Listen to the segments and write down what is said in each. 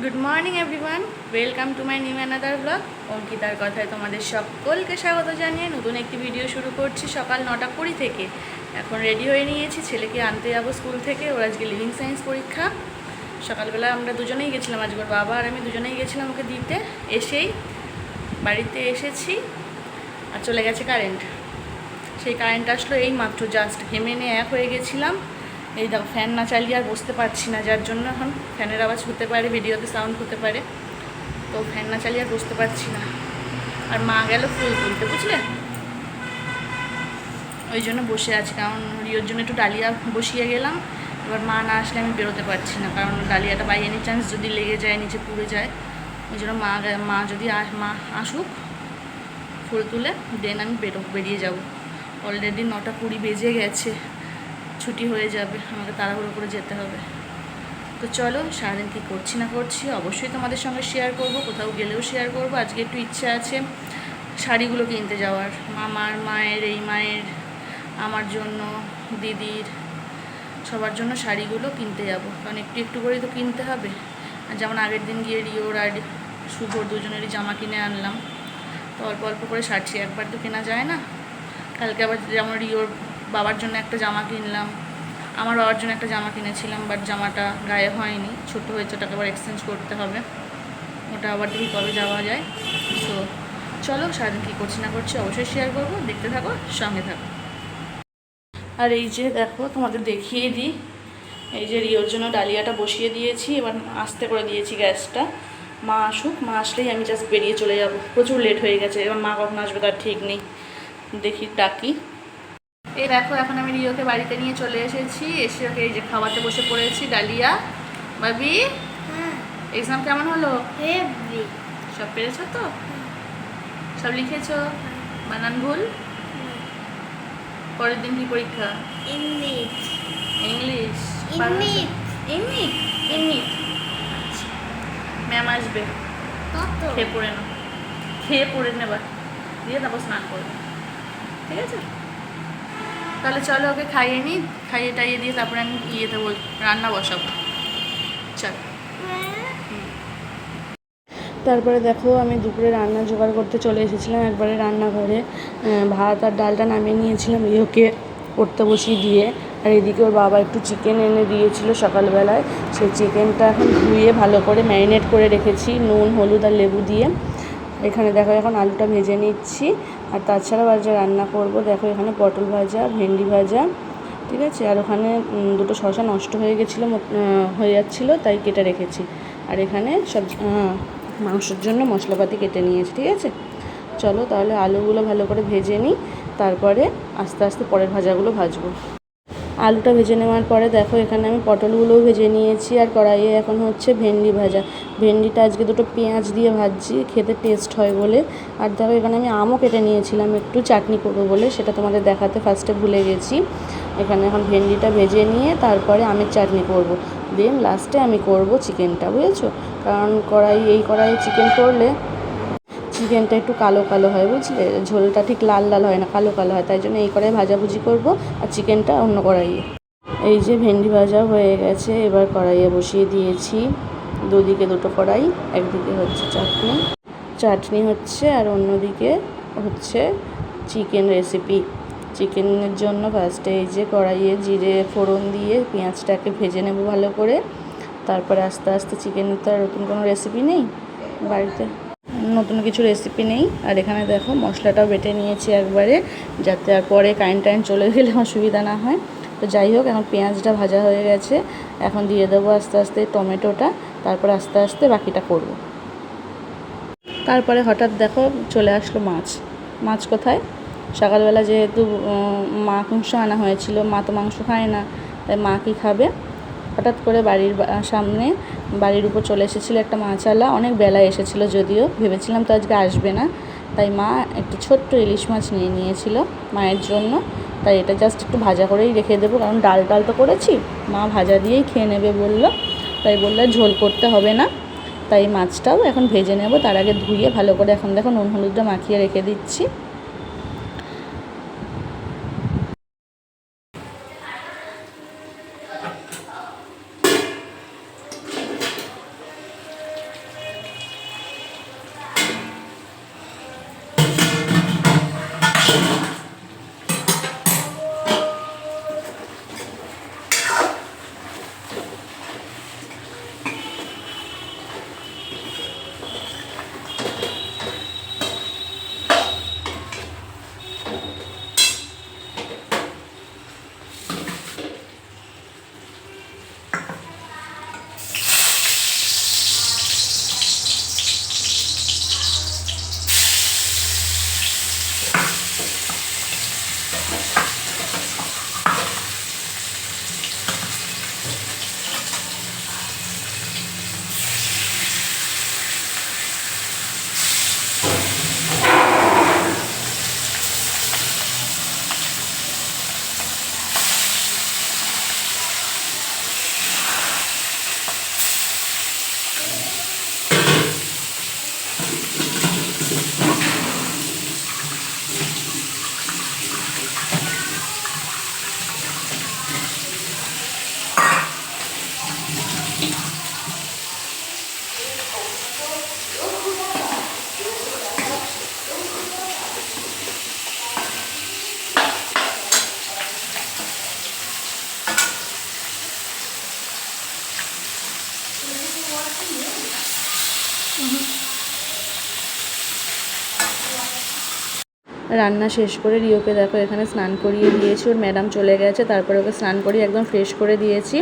Good morning everyone welcome to my new another blog অঙ্কিতার কথায় তোমাদের সকলকে স্বাগত জানিয়ে নতুন একটি ভিডিও শুরু করছি সকাল নটা কুড়ি থেকে। এখন রেডি হয়ে নিয়েছি, ছেলেকে আনতে যাব স্কুল থেকে। ওর আজকে লিভিং সায়েন্স পরীক্ষা। সকালবেলা আমরা দুজনেই গেছিলাম আজকে ওর বাবা আর আমি দুজনেই গেছিলাম ওকে দিতে। এসেই বাড়িতে এসেছি আর চলে গেছে কারেন্ট সেই কারেন্ট আসলো, এই মাত্র জাস্ট ঘেমে নিয়ে এক হয়ে গেছিলাম। এই দেখো ফ্যান না চালিয়ে আর বসতে পারছি না, যার জন্য এখন ফ্যানের আওয়াজ হতে পারে, ভিডিওতে সাউন্ড হতে পারে। তো ফ্যান না চালিয়ে আর বসতে পারছি না। আর মা গেল ফুল তুলতে, বুঝলে? ওই জন্য বসে আছি, কারণ রিওর জন্য একটু ডালিয়া বসিয়ে গেলাম। এবার মা না আসলে আমি বেরোতে পারছি না, কারণ ডালিয়াটা বাই এনি চান্স যদি লেগে যায়, নিচে পুড়ে যায়। ওই জন্য মা মা যদি মা আসুক, ফুল তুলে দেন আমি বেরো, বেরিয়ে যাব। অলরেডি নটা কুড়ি বেজে গেছে। ছুটি হয়ে যাবে, আমাকে তাড়াহুড়ো করে যেতে হবে। তো চলো, সারাদিন কী করছি না করছি অবশ্যই তোমাদের সঙ্গে শেয়ার করব, কোথাও গেলেও শেয়ার করব। আজকে একটু ইচ্ছা আছে শাড়িগুলো কিনতে যাওয়ার। মামার, মায়ের, এই মায়ের, আমার জন্য, দিদির, সবার জন্য শাড়িগুলো কিনতে যাব। কারণ একটু একটু করেই তো কিনতে হবে। যেমন আগের দিন গিয়ে রিওর আর শুভর দুজনেরই জামা কিনে আনলাম। তো অল্প অল্প করে সারছি একবার তো কেনা যায় না। কালকে আবার যেমন রিওর বাবার জন্য একটা জামা কিনলাম, আমার বাবার জন্য একটা জামা কিনেছিলাম বাট জামাটা গায়ে হয়নি। ছোট হয়েছে, ওটাকে আবার এক্সচেঞ্জ করতে হবে। ওটা আবার দেখি কবে যাওয়া যায়। তো চলো সারাদিন কী করছি না করছি অবশ্যই শেয়ার করব, দেখতে থাকো, সঙ্গে থাকো। আর এই যে দেখো, তোমাদের দেখিয়ে দিই। এই যে রিওর জন্য ডালিয়াটা বসিয়ে দিয়েছি, এবার আস্তে করে দিয়েছি গ্যাসটা। মা আসুক, মা আসলেই আমি জাস্ট বেরিয়ে চলে যাব। প্রচুর লেট হয়ে গেছে, এবার মা কখন আসবে তার ঠিক নেই। দেখি, ডাকি। এই দেখো এখন আমি রিওকে বাড়িতে নিয়ে চলে এসেছি। এসে ওকে এই যে খাওয়াতে বসে পড়েছি ডালিয়া। বাবি হ্যাঁ। এক্সাম কেমন হলো? সব পেরেছ তো? সব লিখেছো? বানান ভুল? পরের দিন কি পরীক্ষা? English. English. English. English? English. Ma'am আসবে। খেয়ে পড়ে নাও। খেয়ে পড়ে নেবা। দিয়ে তারপর স্নান করবে। ঠিক আছে? তাহলে চলো ওকে খাইয়ে নিই, খাইয়ে টাইয়ে দিয়ে তারপরে আমি ইয়েতে রান্না বসাবো। চল। তারপরে দেখো, আমি দুপুরে রান্না জোগাড় করতে চলে এসেছিলাম একবারে রান্নাঘরে। ভাত আর ডালটা নামিয়ে নিয়েছিলাম ইয়োকে পড়তে বসিয়ে দিয়ে। আর এদিকে ওর বাবা একটু চিকেন এনে দিয়েছিল সকালবেলায়। সেই চিকেনটা এখন ধুয়ে ভালো করে ম্যারিনেট করে রেখেছি, নুন, হলুদ আর লেবু দিয়ে। এখানে দেখো, এখন আলুটা ভেজে নিচ্ছি। আর তাছাড়াও আজ রান্না করব, দেখো এখানে পটল ভাজা, ভেন্ডি ভাজা, ঠিক আছে? আর ওখানে দুটো শশা নষ্ট হয়ে গেছিল হয়ে যাচ্ছিল, তাই কেটে রেখেছি। আর এখানে সব মাংসের জন্য মশলাপাতি কেটে নিয়েছি, ঠিক আছে? চলো তাহলে আলুগুলো ভালো করে ভেজে নিই, তারপরে আস্তে আস্তে পরের ভাজাগুলো ভাজবো। আলুটা ভেজে নেওয়ার পরে দেখো এখানে আমি পটলগুলোও ভেজে নিয়েছি আর কড়াইয়ে এখন হচ্ছে ভেন্ডি ভাজা। ভেন্ডিটা আজকে দুটো পেঁয়াজ দিয়ে ভাজছি, খেতে টেস্ট হয় বলে। আর দেখো এখানে আমি আমও কেটে নিয়েছিলাম, একটু চাটনি করব বলে, সেটা তোমাদের দেখাতে ফার্স্টে ভুলে গেছি। এখানে এখন ভেন্ডিটা ভেজে নিয়ে তারপরে আমের চাটনি করব। দেন লাস্টে আমি করব চিকেনটা বুঝেছ? কারণ কড়াই, এই কড়াইয়ে চিকেন করলে চিকেনটা একটু কালো কালো হয়, বুঝলে? ঝোলটা ঠিক লাল লাল হয় না, কালো কালো হয়, তাই জন্য এই কড়াই ভাজাভুজি করব আর চিকেনটা অন্য কড়াইয়ে। এই যে ভেন্ডি ভাজা হয়ে গেছে, এবার কড়াইয়ে বসিয়ে দিয়েছি দুদিকে দুটো কড়াই, একদিকে হচ্ছে চাটনি। চাটনি হচ্ছে আর অন্যদিকে হচ্ছে চিকেন রেসিপি। চিকেনের জন্য ফার্স্টে এই যে কড়াইয়ে জিরে ফোড়ন দিয়ে পেঁয়াজটাকে ভেজে নেব ভালো করে। তারপরে আস্তে আস্তে চিকেনের তো আর নতুন কোনো রেসিপি নেই? বাড়িতে নতুন কিছু রেসিপি নেই। আর এখানে দেখো মশলাটাও বেটে নিয়েছি একবারে যাতে আর পরে কারেন্ট টাইন চলে গেলে অসুবিধা না হয়। তো যাই হোক এখন পেঁয়াজটা ভাজা হয়ে গেছে। এখন দিয়ে দেবো আস্তে আস্তে টমেটোটা তারপর আস্তে আস্তে বাকিটা করব। তারপরে হঠাৎ দেখো চলে আসলো মাছ। মাছ কোথায়? সকালবেলা যেহেতু উম, মাংস আনা হয়েছিল মা তো মাংস খায় না তাই মা কি খাবে? হঠাৎ করে বাড়ির সামনে বাড়ির উপর চলে এসেছিল একটা মাছওয়ালা। অনেক বেলায় এসেছিল যদিও। ভেবেছিলাম তো আজকে আসবে না। তাই মা একটু ছোট্ট ইলিশ মাছ নিয়ে নিয়েছিল মায়ের জন্য। তাই এটা জাস্ট একটু ভাজা করেই রেখে দেবো। কারণ ডাল ডাল তো করেছি। মা ভাজা দিয়েই খেয়ে নেবে বলল। তাই বলল ঝোল করতে হবে না। তাই মাছটাও এখন ভেজে নেব। তার আগে ধুয়ে ভালো করে এখন দেখো নুন হলুদটা মাখিয়ে রেখে দিচ্ছি। রান্না শেষ করে রিওকে দেখো এখানে স্নান করিয়ে দিয়েছি, ওর ম্যাডাম চলে গেছে, তারপরে ওকে স্নান করিয়ে একদম ফ্রেশ করে দিয়েছি।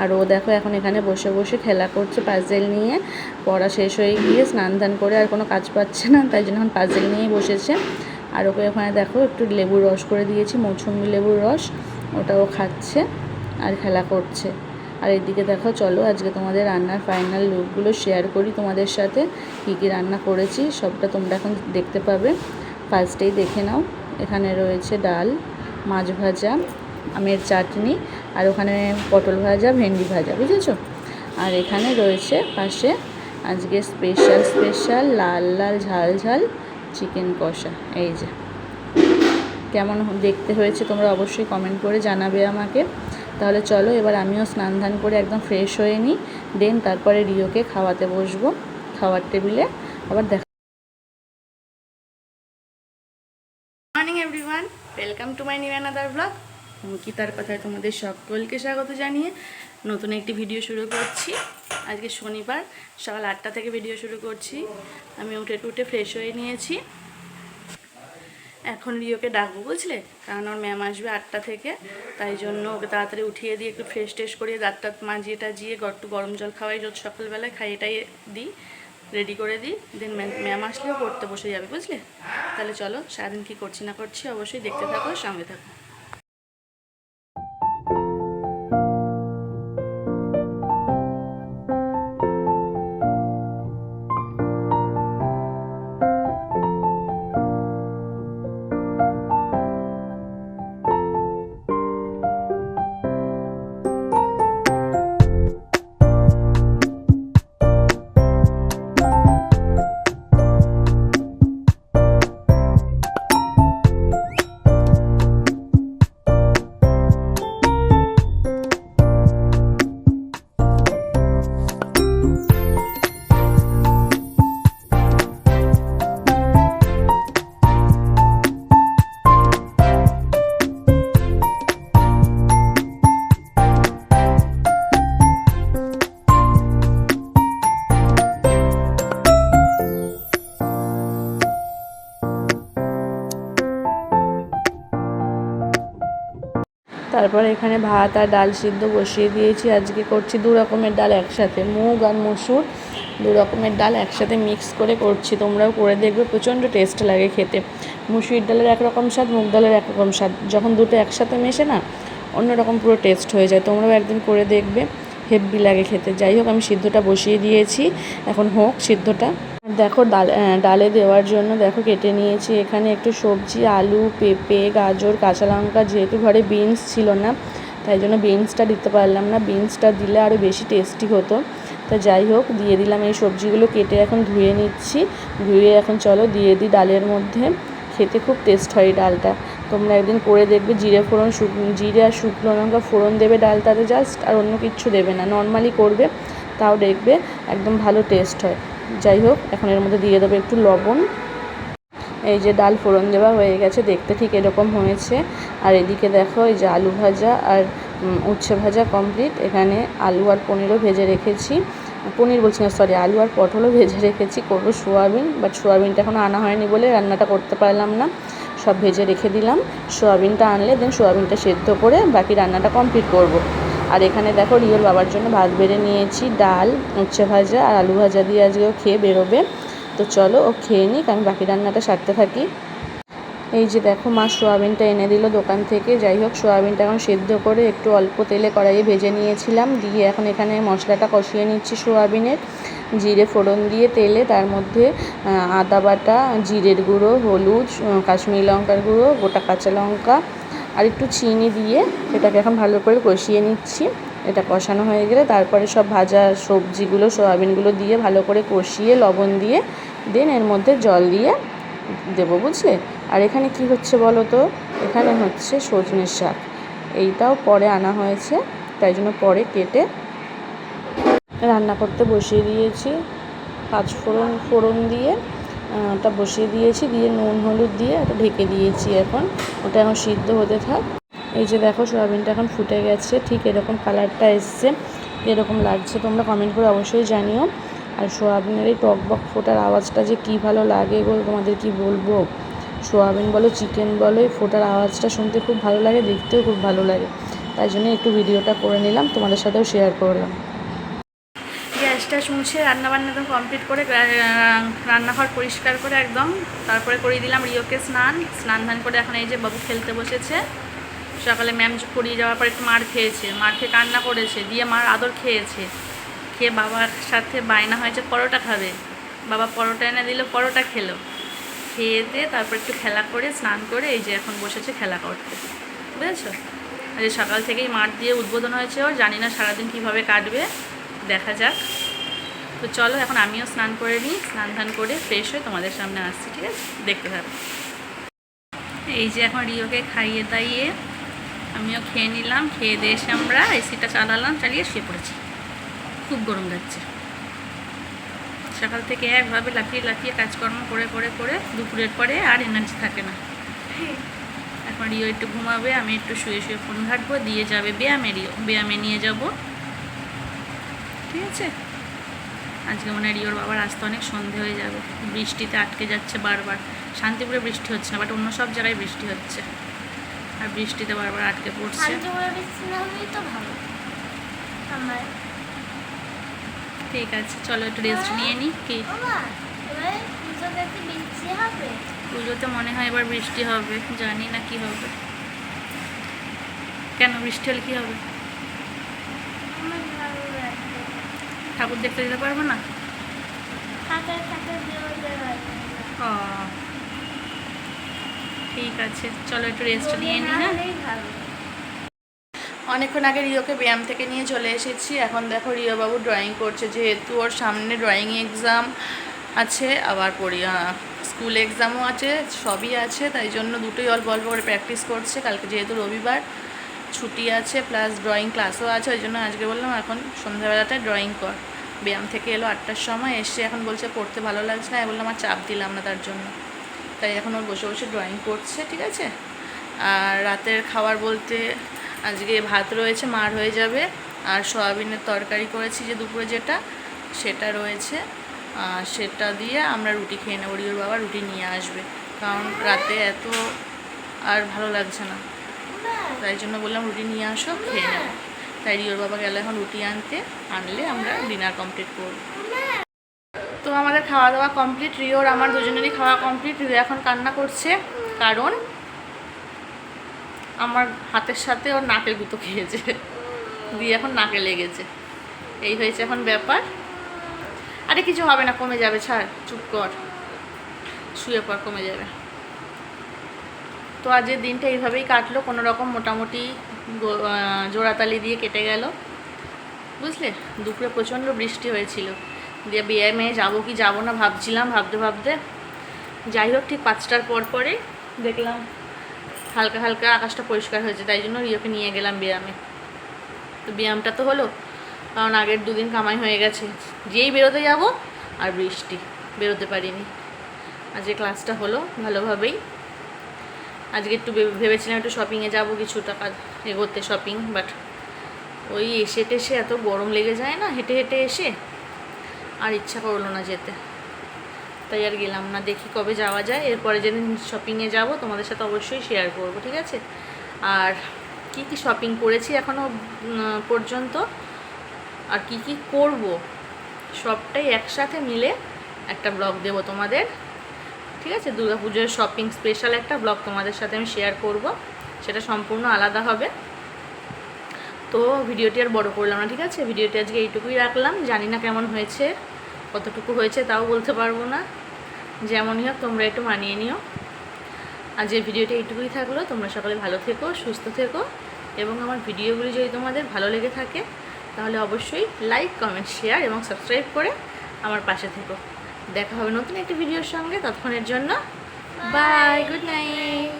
আর ও দেখো এখন এখানে বসে বসে খেলা করছে পাজেল নিয়ে। পড়া শেষ হয়ে গিয়ে স্নান ধান করে আর কোনো কাজ পাচ্ছে না, তাই জন্য এখন পাজেল নিয়েই বসেছে। আর ওকে ওখানে দেখো একটু লেবুর রস করে দিয়েছি, মৌসুমি লেবুর রস, ওটাও খাচ্ছে আর খেলা করছে। আর এদিকে দেখো চলো আজকে তোমাদের রান্নার ফাইনাল লুকগুলো শেয়ার করি তোমাদের সাথে, কী কী রান্না করেছি, সবটা তোমরা এখন দেখতে পাবে। ফার্স্টেই দেখে নাও, এখানে রয়েছে ডাল, মাছ ভাজা, আমের চাটনি, আর ওখানে পটল ভাজা, ভেন্ডি ভাজা, বুঝেছ? আর এখানে রয়েছে পাশে আজকে স্পেশাল স্পেশাল লাল লাল, ঝাল ঝাল চিকেন কষা, এই যে। কেমন দেখতে হয়েছে তোমরা অবশ্যই কমেন্ট করে জানাবে আমাকে। তাহলে চলো এবার আমিও স্নান ধান করে একদম ফ্রেশ হয়ে নিই দেন তারপরে রিওকে খাওয়াতে বসবো, খাওয়ার টেবিলে আবার দেখা morning, everyone. Welcome to my new another blog অঙ্কিতার কথায় তোমাদের সকলকে স্বাগত জানিয়ে নতুন একটি ভিডিও শুরু করছি। আজকে শনিবার, সকাল আটটা থেকে ভিডিও শুরু করছি। আমি উঠে টুটে ফ্রেশ হয়ে নিয়েছি। এখন রিওকে ডাকবো, বুঝলে? কারণ ওর ম্যাম আসবে আটটা থেকে। তাই জন্য ওকে তাড়াতাড়ি উঠিয়ে দিয়ে একটু ফ্রেশ টেস্ট করিয়ে দাঁত টাত মাজিয়ে টাজিয়ে একটু গরম জল খাওয়াই, রোজ সকালবেলায় খাইয়ে টাইয়ে দিই। রেডি করে দিই। দেন ম্যাম আসলেও পড়তে বসে যাবে, বুঝলে? তাহলে চলো, সারাদিন কী করছি না করছি অবশ্যই দেখতে থাকো, সঙ্গে থাকো। তারপরে এখানে ভাত আর ডাল সিদ্ধ বসিয়ে দিয়েছি। আজকে করছি দু রকমের ডাল একসাথে, মুগ আর মসুর। দু রকমের ডাল একসাথে মিক্স করে করছি, তোমরাও করে দেখবে, প্রচণ্ড টেস্ট লাগে খেতে। মুসুরির ডালের একরকম স্বাদ, মুগ ডালের একরকম স্বাদ। যখন দুটো একসাথে মেশে না, অন্যরকম পুরো টেস্ট হয়ে যায়। তোমরাও একদিন করে দেখবে হেব্বি লাগে খেতে। যাই হোক, আমি সিদ্ধটা বসিয়ে দিয়েছি। এখন হোক সিদ্ধটা। দেখো ডাল ডালে দেওয়ার জন্য দেখো কেটে নিয়েছি। এখানে একটু সবজি, আলু, পেঁপে, গাজর, কাঁচা লঙ্কা, যেহেতু ঘরে বিনস ছিল না, তাই জন্য বিনসটা দিতে পারলাম না। বিনসটা দিলে আরও বেশি টেস্টি হতো। তা যাই হোক, দিয়ে দিলাম এই সবজিগুলো কেটে এখন ধুয়ে নিচ্ছি। ধুয়ে এখন চলো দিয়ে দিই ডালের মধ্যে। খেতে খুব টেস্ট হয় ডালটা। তোমরা একদিন করে দেখবে, জিরে ফোড়ন জিরে আর শুকনো লঙ্কা ফোড়ন দেবে ডালটাতে জাস্ট আর অন্য কিছু দেবে না। নর্মালি করবে, তাও দেখবে একদম ভালো টেস্ট হয়। যাই হোক, এখন এর মধ্যে দিয়ে দেবো একটু লবণ। এই যে ডাল ফোড়ন দেওয়া হয়ে গেছে, দেখতে ঠিক এরকম হয়েছে। আর এদিকে দেখো, এই যে আলু ভাজা আর উচ্ছে ভাজা কমপ্লিট এখানে আলু আর পনিরও ভেজে রেখেছি। পনির বলছি না সরি আলু আর পটলও ভেজে রেখেছি। করব সোয়াবিন বাট সোয়াবিনটা এখনও আনা হয়নি বলে রান্নাটা করতে পারলাম না। সব ভেজে রেখে দিলাম। সোয়াবিনটা আনলে দেন সোয়াবিনটা সেদ্ধ করে বাকি রান্নাটা কমপ্লিট করব। আর এখানে দেখো রিওর বাবার জন্য ভাত বেড়ে নিয়েছি, ডাল, উচ্ছে ভাজা আর আলু ভাজা দিয়ে আজকেও খেয়ে বেরোবে। তো চলো ও খেয়ে নিক, আমি বাকি রান্নাটা সারতে থাকি। এই যে দেখো মা সোয়াবিনটা এনে দিল দোকান থেকে, যাই হোক সোয়াবিনটা এখন সেদ্ধ করে একটু অল্প তেলে কড়াইয়ে ভেজে নিয়েছিলাম, দিয়ে এখন এখানে মশলাটা কষিয়ে নিচ্ছি সোয়াবিনের, জিরে ফোড়ন দিয়ে তেলে, তার মধ্যে আদা বাটা, জিরের গুঁড়ো, হলুদ কাশ্মীরি লঙ্কার গুঁড়ো, গোটা কাঁচা লঙ্কা আর একটু চিনি দিয়ে এটাকে এখন ভালো করে কষিয়ে নিচ্ছি। এটা কষানো হয়ে গেলে তারপরে সব ভাজা সবজিগুলো, সোয়াবিনগুলো দিয়ে ভালো করে কষিয়ে লবণ দিয়ে দেন এর মধ্যে জল দিয়ে দেবো, বুঝলে? আর এখানে কি হচ্ছে বলো তো? এখানে হচ্ছে সজনের শাক। এইটাও পরে আনা হয়েছে, তাই জন্য পরে কেটে রান্না করতে বসিয়ে দিয়েছি। পাঁচ ফোড়ন ফোড়ন দিয়ে ওটা বসিয়ে দিয়েছি, দিয়ে নুন, হলুদ দিয়ে ওটা ঢেকে দিয়েছি এখন। ওটা এখন সিদ্ধ হতে থাক। এই যে দেখো, সয়াবিনটা এখন ফুটে গেছে, ঠিক এরকম কালারটা এসছে, এরকম লাগছে। তোমরা কমেন্ট করে অবশ্যই জানিও। আর সোয়াবিনের এই টক বক ফোটার আওয়াজটা যে কী ভালো লাগে গো, তোমাদের কি বলব? সোয়াবিন বলো, চিকেন বলো, এই ফোটার আওয়াজটা শুনতে খুব ভালো লাগে, দেখতেও খুব ভালো লাগে। তাই জন্য একটু ভিডিওটা করে নিলাম, তোমাদের সাথেও শেয়ার করলাম। গ্যাসটা শুনছে রান্নাবান্না একদম কমপ্লিট করে রান্নাঘর পরিষ্কার করে একদম, তারপরে করিয়ে দিলাম রিওকে স্নান স্নান ধান করে এখন এই যে বাবু খেলতে বসেছে। সকালে ম্যাম করিয়ে যাওয়ার পর একটু মার খেয়েছে, মার খেয়ে কান্না করেছে, দিয়ে মার আদর খেয়েছে। খেয়ে বাবার সাথে বায়না হয়েছে, পরোটা খাবে। বাবা পরোটা এনে দিল, পরোটা খেলো। খেয়ে দিয়ে তারপর একটু খেলা করে, স্নান করে এই যে এখন বসেছে খেলা করতে। বুঝেছ? সকাল থেকেই মাঠ দিয়ে উদ্বোধন হয়েছে ওর, জানি না সারাদিন কীভাবে কাটবে, দেখা যাক। তো চলো এখন আমিও স্নান করে নিই। স্নান ধান করে ফ্রেশ হয়ে তোমাদের সামনে আসছি, ঠিক আছে? দেখতে থাকো। এই যে এখন রিওকে খাইয়ে দাইয়ে আমিও খেয়ে নিলাম। খেয়ে দিয়ে এসে আমরা এসিটা চালালাম, চালিয়ে শুয়ে পড়েছি। খুব গরম লাগছে। সকাল থেকে একভাবে লাফিয়ে লাফিয়ে কাজকর্ম করে করে করে দুপুরের পরে আর এনার্জি থাকে না। এখন রিও একটু ঘুমাবে, আমি একটু শুয়ে শুয়ে ফোন ঘাটবো, দিয়ে যাবে ব্যায়ামে রিও। ব্যায়ামে নিয়ে যাব। ঠিক আছে? আজকে মনে হয় রিওর বাবার আসতে অনেক সন্ধে হয়ে যাবে। বৃষ্টিতে আটকে যাচ্ছে বারবার। শান্তিপুরে বৃষ্টি হচ্ছে না বাট অন্য সব জায়গায় বৃষ্টি হচ্ছে। আর বৃষ্টিতে বারবার আটকে পড়ছে। ঠিক আছে চলো একটু রেস্ট নিয়ে নিই কি? পুজোতে মনে হয় এবার বৃষ্টি হবে জানি না কি হবে। কেন বৃষ্টি হলে কি হবে আমার ভালো লাগবে ঠাকুর দেখতে যেতে পারব না? ঠিক আছে। চলো একটু রেস্ট নিয়ে নিই হ্যাঁ? অনেকক্ষণ আগে রিওকে ব্যায়াম থেকে নিয়ে চলে এসেছি। এখন দেখো রিও বাবু ড্রয়িং করছে। যেহেতু ওর সামনে ড্রয়িং এক্সাম আছে আবার পড়ি স্কুল এক্সামও আছে সবই আছে তাই জন্য দুটোই অল্প অল্প করে প্র্যাকটিস করছে। কালকে যেহেতু রবিবার ছুটি আছে প্লাস ড্রয়িং ক্লাসও আছে ওই জন্য আজকে বললাম এখন সন্ধ্যাবেলাটায় ড্রয়িং কর। ব্যায়াম থেকে এলো আটটার সময়, এসে এখন বলছে পড়তে ভালো লাগছে না বললাম আর চাপ দিলাম না তার জন্য। তাই এখন ওর বসে বসে ড্রয়িং করছে, ঠিক আছে? আর রাতের খাবার বলতে আজকে ভাত রয়েছে, মার হয়ে যাবে। আর সয়াবিনের তরকারি করেছি যে দুপুরে যেটা, সেটা রয়েছে। আর সেটা দিয়ে আমরা রুটি খেয়ে নেব রিওর বাবা রুটি নিয়ে আসবে। কারণ রাতে এত আর ভালো লাগছে না। তাই জন্য বললাম রুটি নিয়ে আসো, খেয়ে নেব। তাই রিওর বাবা গেল এখন রুটি আনতে, আনলে আমরা ডিনার কমপ্লিট করব। তো আমাদের খাওয়া দাওয়া কমপ্লিট রিওর আমার দুজনেরই খাওয়া কমপ্লিট রিও এখন কান্না করছে কারণ আমার হাতের সাথে ওর নাকে গুঁতো খেয়েছে। দিয়ে এখন নাকে লেগেছে। এই হয়েছে এখন ব্যাপার। আরে কিছু হবে না, কমে যাবে, ছাড়, চুপ কর। শুয়ে পর কমে যাবে। তো আজকের দিনটা এইভাবেই কাটলো, কোনো রকম মোটামুটি জোড়াতালি দিয়ে কেটে গেল। বুঝলে? দুপুরে প্রচণ্ড বৃষ্টি হয়েছিল। দিয়ে ব্যায়ামে যাব কি যাব না ভাবছিলাম, ভাবতে ভাবতে। যাই হোক, ঠিক পাঁচটার পর পরে দেখলাম হালকা হালকা আকাশটা পরিষ্কার হয়েছে, তাই জন্য রিওকে নিয়ে গেলাম ব্যায়ামে। তো ব্যায়ামটা তো হলো, কারণ আগের দুদিন কামাই হয়ে গেছে। যেই বেরোতে যাব, আর বৃষ্টি, বেরোতে পারিনি। আজকে ক্লাসটা হলো ভালোভাবেই আজকে একটু ভেবে- ভেবেছিলাম একটু শপিংয়ে যাব, কিছু টাকা এগোতে শপিং বাট ওই এসে টেসে এত গরম লেগে যায় না, হেঁটে হেঁটে এসে আর ইচ্ছা করল না যেতে। তাই আর গেলাম না, দেখি কবে যাওয়া যায়। এরপরে যেদিন শপিংয়ে যাব, তোমাদের সাথে অবশ্যই শেয়ার করব, ঠিক আছে? আর কি কি শপিং করেছি এখনও পর্যন্ত? আর কি কি করব? সবটাই একসাথে মিলে একটা ব্লগ দেব তোমাদের। ঠিক আছে? দুর্গাপুজোর শপিং স্পেশাল একটা ব্লগ তোমাদের সাথে আমি শেয়ার করব। সেটা সম্পূর্ণ আলাদা হবে। তো ভিডিওটি আর বড় করলাম না, ঠিক আছে? ভিডিওটি আজকে এইটুকুই রাখলাম। জানি না কেমন হয়েছে, কতটুকু হয়েছে তাও বলতে পারব না। যেমনই হোক, তোমরা একটু মানিয়ে নিও। আজকের ভিডিওটি এইটুকুই থাকল। তোমরা সকলে ভালো থেকো, সুস্থ থেকো। এবং আমার ভিডিওগুলি যদি তোমাদের ভালো লেগে থাকে, তাহলে অবশ্যই লাইক কমেন্ট শেয়ার এবং সাবস্ক্রাইব করে আমার পাশে থেকো। দেখা হবে নতুন একটি ভিডিওর সঙ্গে। ততক্ষণের জন্য বাই গুড নাইট